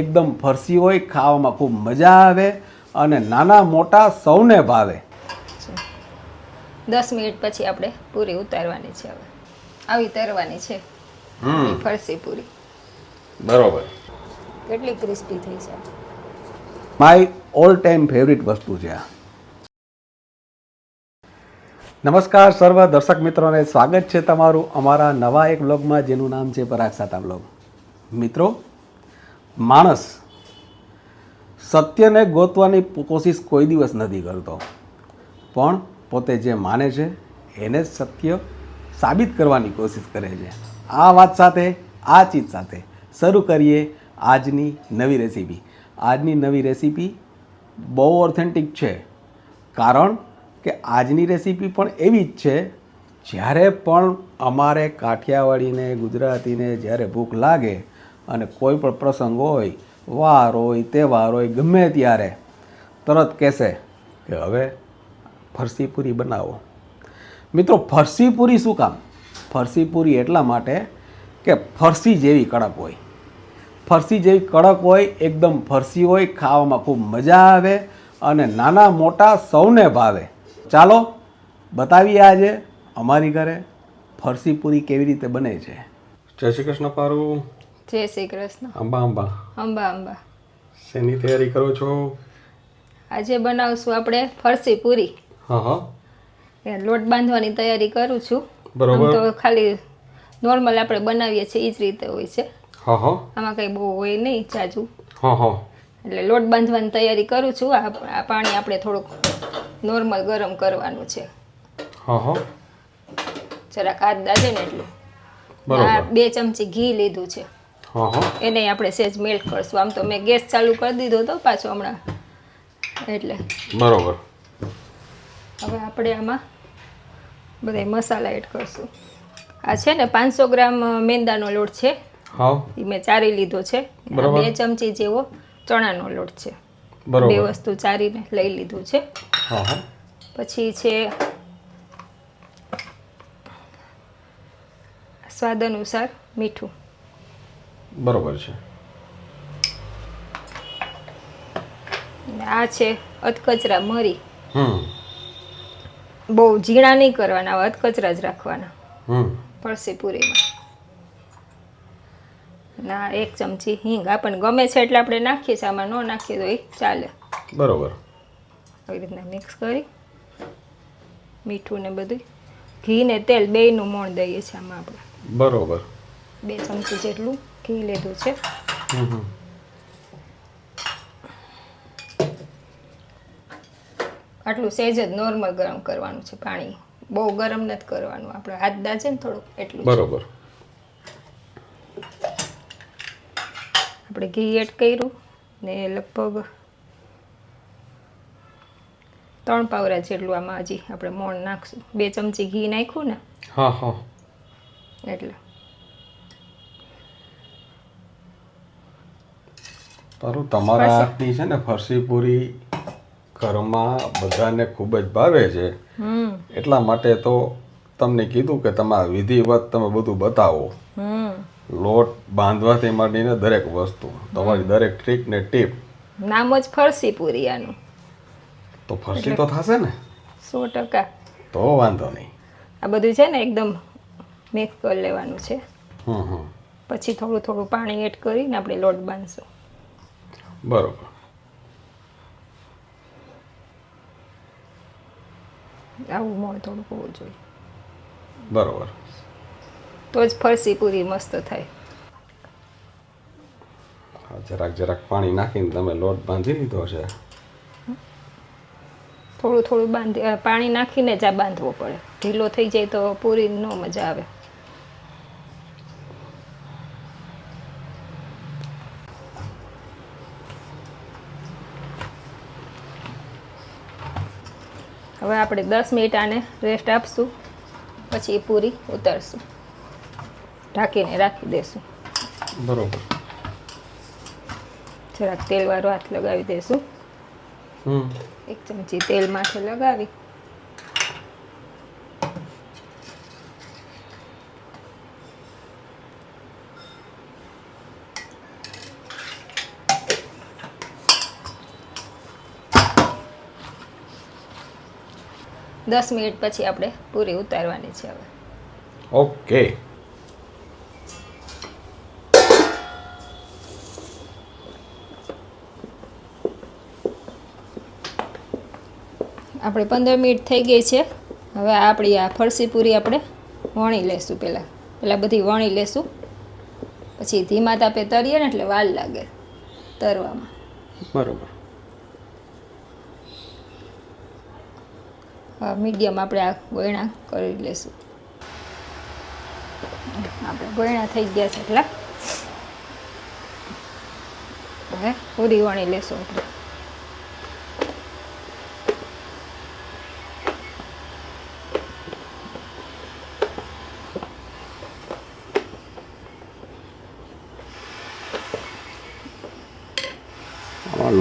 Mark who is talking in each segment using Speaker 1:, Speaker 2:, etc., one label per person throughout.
Speaker 1: એકદમ ફરસી હોય ખાવામાં ખૂબ મજા આવે અને નાના મોટા સૌને ભાવે.
Speaker 2: દસ મિનિટ પછી આપણે પૂરી ઉતારવાની છે હવે. આવી તરવાની છે. ફરસી પૂરી.
Speaker 1: બરોબર.
Speaker 2: કેટલી ક્રિસ્પી થઈ છે.
Speaker 1: માય ઓલ ટાઈમ ફેવરિટ વસ્તુ છે આ. નમસ્કાર સર્વ દર્શક મિત્રોને. સ્વાગત છે તમારું અમારા નવા એક બ્લોગમાં જેનું નામ છે પરાગ સાતા બ્લોગ મિત્રો માણસ સત્યને ગોતવાની કોશિશ કોઈ દિવસ નથી કરતો. પણ પોતે જે માને છે, એને જ સત્ય સાબિત કરવાની કોશિશ કરે છે. આ વાત સાથે, આ ચીજ સાથે શરૂ કરીએ આજની નવી રેસીપી. આજની નવી રેસીપી બહુ ઓથેન્ટિક છે. કારણ કે આજની રેસીપી પણ એવી જ છે, જ્યારે પણ અમારે કાઠિયાવાડીને, ગુજરાતીને જ્યારે ભૂખ લાગે અને કોઈ પણ પ્રસંગ હોય, વાર હોય, તહેવાર હોય, ગમે ત્યારે, તરત કહેશે કે હવે ફરસી પૂરી બનાવો. મિત્રો, ફરસી પૂરી શું કામ? ફરસી પૂરી એટલા માટે કે ફરસી જેવી કડક હોય. ફરસી જેવી કડક હોય, એકદમ ફરસી હોય, ખાવામાં ખૂબ મજા આવે અને નાના મોટા સૌને ભાવે. ચાલો, બતાવીએ આજે અમારી ઘરે ફરસી પૂરી કેવી રીતે બને છે. જય શ્રી કૃષ્ણ પારું.
Speaker 2: જય શ્રી કૃષ્ણ.
Speaker 1: અંબા અંબા.
Speaker 2: અંબા અંબા.
Speaker 1: શેની તૈયારી કરો છો?
Speaker 2: આજે બનાવશું આપણે ફરસી પૂરી.
Speaker 1: હા હા.
Speaker 2: એ લોટ બાંધવાની તૈયારી કરું છું.
Speaker 1: બરોબર.
Speaker 2: તો ખાલી નોર્મલ આપણે બનાવીએ છીએ એ જ રીતે હોય છે.
Speaker 1: હા હા.
Speaker 2: આમાં કંઈ બહુ હોય નહીં જાજુ.
Speaker 1: હા હા.
Speaker 2: એટલે લોટ બાંધવાની તૈયારી કરું છું. આ પાણી આપણે થોડુંક નોર્મલ ગરમ કરવાનું છે.
Speaker 1: હા હા.
Speaker 2: જરાક હાથ દાજે ને એટલું. આ બે ચમચી ઘી લીધું છે. એને આપણે સેજ મેલ્ટ કરશું. આમ તો મેં ગેસ ચાલુ કરી દીધો હતો પાછો હમણાં. એટલે
Speaker 1: બરોબર.
Speaker 2: હવે આપણે આમાં બધા મસાલા એડ કરશું. આ છે ને પાંચસો ગ્રામ મેંદાનો લોટ છે. એ મેં ચારી લીધો છે. બે ચમચી જેવો ચણાનો લોટ છે. બે વસ્તુ ચારીને લઈ લીધું છે. પછી છે સ્વાદ અનુસાર મીઠું.
Speaker 1: બરોબર છે.
Speaker 2: આ છે અધકચરા મરી.
Speaker 1: હમ.
Speaker 2: બહુ ઝીણા નહીં કરવાના અધકચરા જ રાખવાના.
Speaker 1: હમ.
Speaker 2: ફરસી પૂરીમાં ના એક ચમચી હિંગ. આપણને ગમે છે એટલે આપણે નાખીએ છીએ આમાં ન નાખીએ તો એ ચાલે.
Speaker 1: બરોબર.
Speaker 2: આવી રીતના મિક્સ કરી મીઠું ને બધું ઘી ને તેલ બેયનું મોણ દઈએ છીએ આમાં આપણે.
Speaker 1: બરોબર.
Speaker 2: બે ચમચી જેટલું. ઘી લીધું છે. આટલું સહેજ જ નોર્મલ ગરમ કરવાનું છે પાણી. બહુ ગરમ નથી કરવાનું. આપણે હાથ દાજે ને થોડુંક એટલું
Speaker 1: બરોબર.
Speaker 2: આપણે ઘી એડ કર્યું ને લગભગ ત્રણ પાવરા જેટલું આમાં હજી આપણે મોણ નાખશું. બે ચમચી ઘી નાખ્યું ને
Speaker 1: હા હા.
Speaker 2: એટલે.
Speaker 1: તારું તમારા. હાથની છે ને ફરસી પૂરી ઘરમાં બધાને ખૂબ જ ભાવે છે. એટલા માટે તો તમને કીધું કે તમારા વિધિવત તમે બધું બતાવો. લોટ બાંધવાથી માંડીને દરેક વસ્તુ. તમારી દરેક ટ્રીક ને ટીપ
Speaker 2: નામ જ ફરસી પૂરી આનું.
Speaker 1: તો ફરસી તો થશે ને?
Speaker 2: સો ટકા.
Speaker 1: તો વાંધો નહીં.
Speaker 2: આ બધું છે ને એકદમ મિક્સ કરી લેવાનું છે. પછી થોડું થોડું પાણી એડ કરીને આપણે લોટ બાંધશું.
Speaker 1: બરોબર.
Speaker 2: આવું મોણ થોડુંક હોવું જોઈએ.
Speaker 1: બરોબર.
Speaker 2: તો જ ફરસી પૂરી મસ્ત થાય.
Speaker 1: હા, જરાક જરાક પાણી નાખીને તમે લોટ બાંધી લીધો છે.
Speaker 2: થોડું થોડું બાંધી અ, પાણી નાખીને જ આ બાંધવો પડે. ઢીલો થઈ જાય તો પૂરી ન મજા આવે. હવે આપણે દસ મિનિટ આને રેસ્ટ આપશું પછી પૂરી ઉતારશું. ઢાંકીને રાખી દેશું.
Speaker 1: બરોબર.
Speaker 2: જરાક તેલવાળો હાથ લગાવી દેશું. એક ચમચી તેલ માથે લગાવી. દસ મિનિટ પછી આપણે પૂરી ઉતારવાની છે હવે.
Speaker 1: ઓકે.
Speaker 2: આપણે પંદર મિનિટ થઈ ગઈ છે. હવે આપણી આ ફરસી પૂરી આપણે વણી લેશું પહેલાં. પહેલાં બધી વણી લેશું. પછી ધીમા તાપે તરીએ ને એટલે વાલ લાગે તરવામાં.
Speaker 1: બરોબર.
Speaker 2: મીડિયમ આપણે આ ગોયણા કરી લેશું. આપણે ગોયણા થઈ ગયા છે એટલા. હવે પૂરી વણી લેશું આપણે.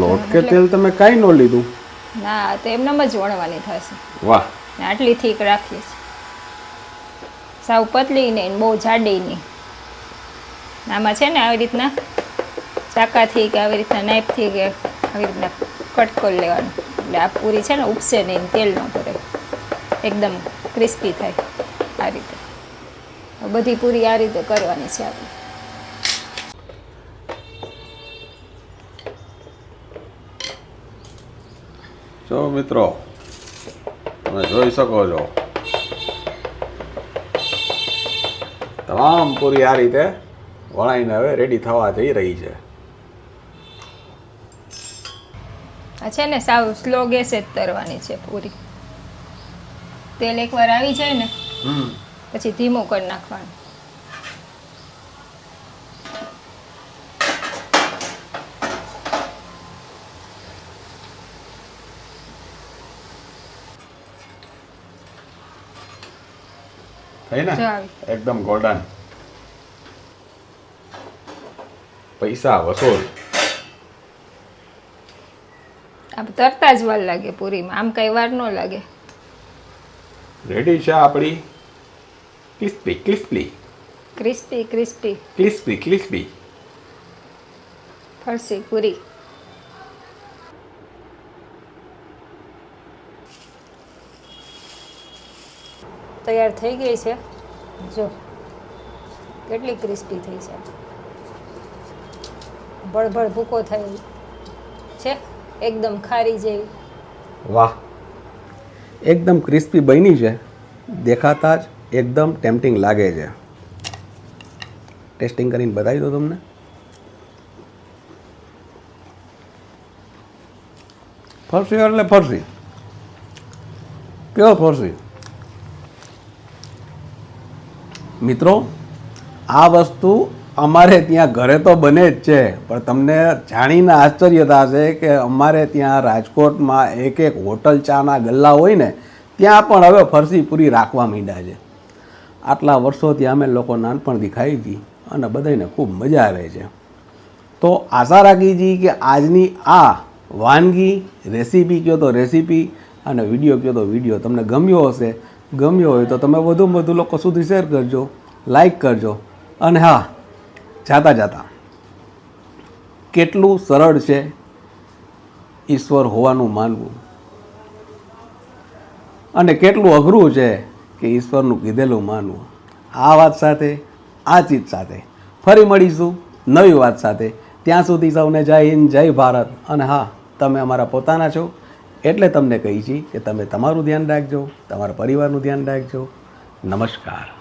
Speaker 1: લોટ કે તેલ તમે કાંઈ ન લીધું?
Speaker 2: ના તો એમનામ જ વણવાની થશે.
Speaker 1: વાહ.
Speaker 2: આટલી થીક રાખીએ છીએ. સાવ પતલી નહીં ને બહુ જાડી નહીં. આમાં છે ને આવી રીતના ચાકાથી કે આવી રીતના નાઈફથી કે આવી રીતના કટ કરી લેવાનું. એટલે આ પૂરી છે ને ઉપસે નહીં ને તેલ ન ભરે. એકદમ ક્રિસ્પી થાય આ રીતે. બધી પૂરી આ રીતે કરવાની છે આપણે.
Speaker 1: જો મિત્રો તમે જોઈ શકો છો. તમામ પૂરી આ રીતે વણાઈને હવે રેડી થવા જઈ રહી છે.
Speaker 2: આ છે ને સાવ સ્લો ગેસે જ તરવાની છે પૂરી. તેલ એકવાર આવી જાય ને પછી ધીમું કરી નાખવાનું.
Speaker 1: થઈ ને એકદમ ગોલ્ડન પૈસા વસૂલ.
Speaker 2: આમ તરતા જ વાર લાગે પૂરીમાં. આમ કઈ વાર ન લાગે.
Speaker 1: રેડી છે આપણી? Crispy crispy
Speaker 2: crispy crispy
Speaker 1: crispy crispy
Speaker 2: farsi puri. તૈયાર થઈ ગઈ છે. જો, કેટલી ક્રિસ્પી થઈ છે. ભળભળ ભૂકો થઈ છે. એકદમ ખારી જેવી.
Speaker 1: વાહ. એકદમ ક્રિસ્પી બની છે. દેખાતા જ એકદમ ટેમ્પટિંગ લાગે છે. ટેસ્ટિંગ કરીને બતાવી દો તમને. ફરસી એટલે ફરસી. કેવો ફરસી? મિત્રો, આ વસ્તુ અમારે ત્યાં ઘરે તો બને જ છે, પણ તમને જાણીને આશ્ચર્ય થશે કે અમારે ત્યાં રાજકોટમાં એક એક હોટલ ચાના ગલ્લા હોય ને, ત્યાં પણ હવે ફરસી પૂરી રાખવા માંડ્યા છે. આટલા વર્ષોથી અમે લોકો નાનપણથી ખાઈ હતી અને બધાને ખૂબ મજા આવે છે. તો આશા રાખી છીએ કે આજની આ વાનગી, રેસીપી કહો તો રેસીપી અને વીડિયો કહો તો વીડિયો તમને ગમ્યો હશે ગમ્યો હોય તો તમે વધુમાં વધુ લોકો સુધી શેર કરજો લાઈક કરજો અને હા, જાતા જાતા. કેટલું સરળ છે ઈશ્વર હોવાનું માનવું. અને કેટલું અઘરું છે કે ઈશ્વરનું કીધેલું માનવું. આ વાત સાથે, આ ચીજ સાથે. ફરી મળીશું નવી વાત સાથે. ત્યાં સુધી સૌને જય હિન્દ, જય ભારત. અને હા, તમે અમારા પોતાના છો. એટલે તમને કહી છીએ કે તમે તમારું ધ્યાન રાખજો તમારા પરિવારનું ધ્યાન રાખજો. નમસ્કાર.